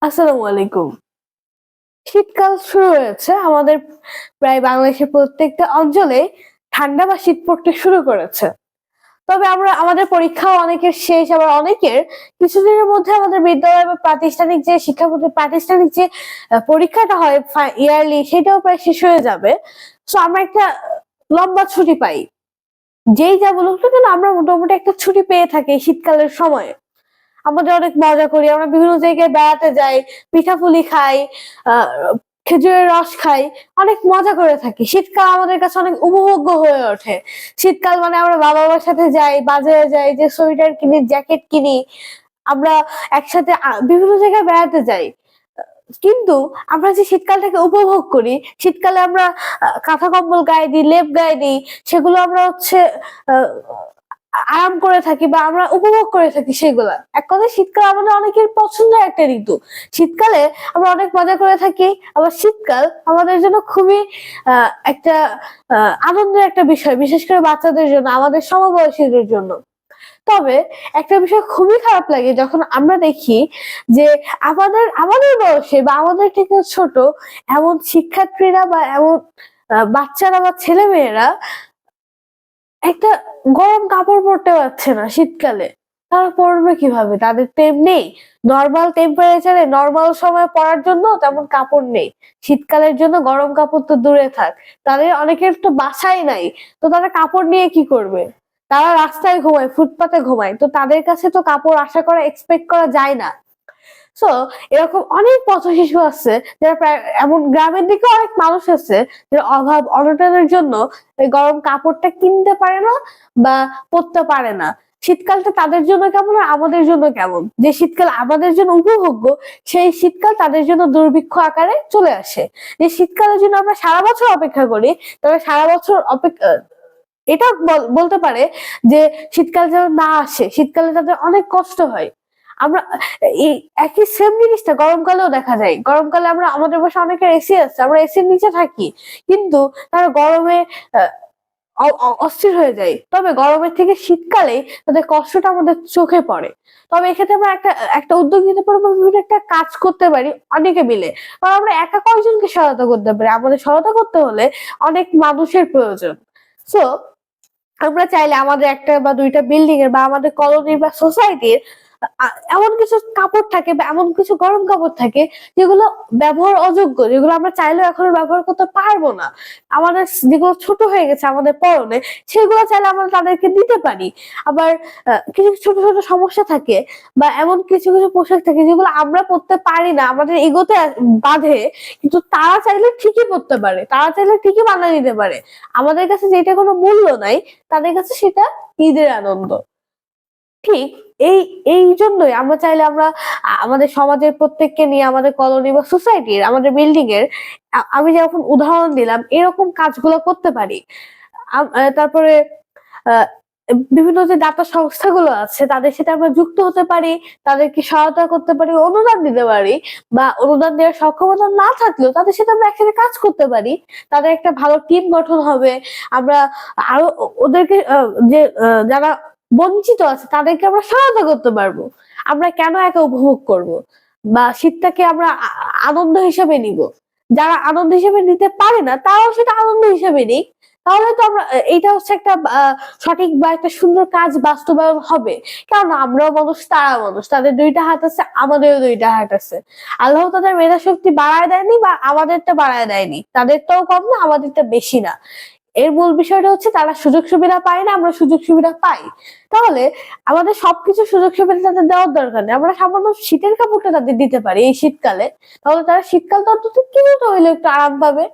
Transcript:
আসসালামু আলাইকুম। শীতকাল শুরু হয়েছে। আমাদের প্রায় বাংলাদেশের প্রত্যেকটা অঞ্চলে ঠান্ডা বা শীত পড়তে শুরু করেছে। তবে আমরা, আমাদের পরীক্ষাও অনেকের শেষ, আবার অনেকের কিছুদিনের মধ্যে আমাদের বিদ্যালয় বা প্রাতিষ্ঠানিক যে শিক্ষা প্রতি- প্রাতিষ্ঠানিক যে পরীক্ষাটা হয় ইয়ারলি, সেটাও প্রায় শেষ হয়ে যাবে। তো আমরা একটা লম্বা ছুটি পাই। যেই যা বলুক না কেন, আমরা মোটামুটি একটা ছুটি পেয়ে থাকি শীতকালের সময়। আমাদের অনেক মজা করি, আমরা বিভিন্ন জায়গায় বেড়াতে যাই, পিঠাপুলি খাই খেজুরের রস খাই, অনেক মজা করে থাকি। শীতকাল আমাদের কাছে অনেক উপভোগ্য হয়ে ওঠে। শীতকাল মানে আমরা বাবা মার সাথে যাই, বাজারে যাই, যে সোয়েটার কিনি, জ্যাকেট কিনি, আমরা একসাথে বিভিন্ন জায়গায় বেড়াতে যাই। কিন্তু আমরা যে শীতকালটাকে উপভোগ করি, শীতকালে আমরা কাঁথা কম্বল গায়ে দিই, লেপ গায়ে দিই, সেগুলো আমরা হচ্ছে আরাম করে থাকি বা আমরা উপভোগ করে থাকি সেগুলা। এক কথায় শীতকাল আমাদের অনেকের পছন্দের একটা ঋতু। শীতকালে আমরা অনেক মজা করে থাকি, আবার শীতকাল আমাদের জন্য খুবই একটা আনন্দের একটা বিষয়, বিশেষ করে বাচ্চাদের জন্য, আমাদের সমবয়সীদের জন্য। তবে একটা বিষয় খুবই খারাপ লাগে, যখন আমরা দেখি যে আমাদের আমাদের বয়সে বা আমাদের থেকে ছোট এমন শিক্ষার্থীরা বা এমন বাচ্চারা বা ছেলে মেয়েরা একটা গরম কাপড় পরতে পারছে না শীতকালে। তারা পরবে কীভাবে? তাদের তো নেই। নর্মাল টেম্পারেচারে নর্মাল সময় পরার জন্য তেমন কাপড় নেই। শীতকালের জন্য গরম কাপড় তো দূরে থাক। তাদের অনেকের তো বাসাই নাই। তো তারা কাপড় নিয়ে কি করবে? তারা রাস্তায় ঘুমায়, ফুটপাতে ঘুমায়। তো তাদের কাছে তো কাপড় আশা করা এক্সপেক্ট করা যায় না। সো এরকম অনেক পথ শিশু আছে যারা প্রায় এমন গ্রামের দিকে অনেক মানুষ আছে যারা অভাব অনটনের জন্য গরম কাপড়টা কিনতে পারে না বা পরতে পারে না। শীতকালটা তাদের জন্য কেমন আর আমাদের জন্য কেমন? যে শীতকাল আমাদের জন্য উপভোগ্য, সেই শীতকাল তাদের জন্য দুর্ভিক্ষ আকারে চলে আসে। যে শীতকালের জন্য আমরা সারা বছর অপেক্ষা করি তবে সারা বছর অপেক্ষা এটা বল- বলতে পারে যে শীতকাল যেন না আসে, শীতকালে তাদের অনেক কষ্ট হয়। আমরা, এই একই সেম জিনিসটা গরমকালেও দেখা যায়। গরমকালে আমরা, আমাদের বাসায় অনেকের এসি আছে, আমরা এসির নিচে থাকি। কিন্তু তারা গরমে অস্থির হয়ে যায়। তবে গরমের থেকে শীতকালে তাদের কষ্টটা আমাদের চোখে পড়ে। তবে এক্ষেত্রে আমরা একটা একটা উদ্যোগ নিতে পারব বিভিন্ন একটা কাজ করতে পারি, অনেকে মিলে। কারণ আমরা একা কয়জনকে সহায়তা করতে পারি? আমাদের সহায়তা করতে হলে অনেক মানুষের প্রয়োজন। সো আমরা চাইলে আমাদের একটা বা দুইটা বিল্ডিং এর বা আমাদের কলোনির বা সোসাইটির এমন কিছু কাপড় থাকে বা এমন কিছু গরম কাপড় থাকে যেগুলো ব্যবহার অযোগ্য, যেগুলো আমরা চাইলেও এখন ব্যবহার করতে পারব না। আমাদের যেগুলো ছোট হয়ে গেছে আমাদের পরনে, সেগুলো চাইলে আমরা তাদেরকে দিতে পারি। আবার কিছু ছোট ছোট সমস্যা থাকে বা এমন কিছু কিছু পোশাক থাকে যেগুলো আমরা পরতে পারি না, আমাদের এগোতে বাঁধে, কিন্তু তারা চাইলে ঠিকই পরতে পারে, তারা চাইলে ঠিকই বানিয়ে নিতে পারে। আমাদের কাছে যেটা কোনো মূল্য নাই, তাদের কাছে সেটা ঈদের আনন্দ। ঠিক? এই এই জন্যই আমরা চাইলে আমরা আমাদের সমাজের প্রত্যেককে নিয়ে আমাদের কলোনি বা সোসাইটির আমাদের বিল্ডিং এর আমি যখন উদাহরণ দিলাম, এরকম কাজগুলো করতে পারি। তারপরে বিভিন্ন যে দাতা সংস্থাগুলো আছে, তাদের সাথে আমরা যুক্ত হতে পারি, তাদেরকে সহায়তা করতে পারি, অনুদান দিতে পারি, বা অনুদান দেওয়ার সক্ষমতা না থাকলেও তাদের সাথে আমরা একসাথে কাজ করতে পারি। তাদের একটা ভালো টিম গঠন হবে। আমরা আরও, ওদেরকে যে যারা বঞ্চিত আছে, তাদেরকে আমরা সহায়তা করতে পারব। আমরা কেন একা উপভোগ করব? বা শীতটাকে আমরা আনন্দ হিসেবে নিব? যারা আনন্দ হিসেবে নিতে পারে না, তারাও সেটা আনন্দ হিসেবে নিক। তাহলে তো আমরা এটা হচ্ছে একটা সঠিক বা একটা সুন্দর কাজ বাস্তবায়ন হবে। কারণ আমরাও মানুষ, তারা মানুষ। তাদের দুইটা হাত আছে, আমাদেরও দুইটা হাত আছে। আল্লাহ তাদের মেধা শক্তি বাড়ায় দেয়নি বা আমাদেরটা বাড়ায় দেয়নি। তাদেরটাও কম না, আমাদেরটা বেশি না। এর মূল বিষয়টা হচ্ছে তারা সুযোগ সুবিধা পায় না, আমরা সুযোগ সুবিধা পাই। তাহলে আমাদের সবকিছু সুযোগ সুবিধা তাদের দেওয়ার দরকার নেই। আমরা সামান্য শীতের কাপড়টা তাদের দিতে পারি এই শীতকালে। তাহলে তারা শীতকাল তো অন্তত কিছুটা হইলে একটু আরাম পাবে?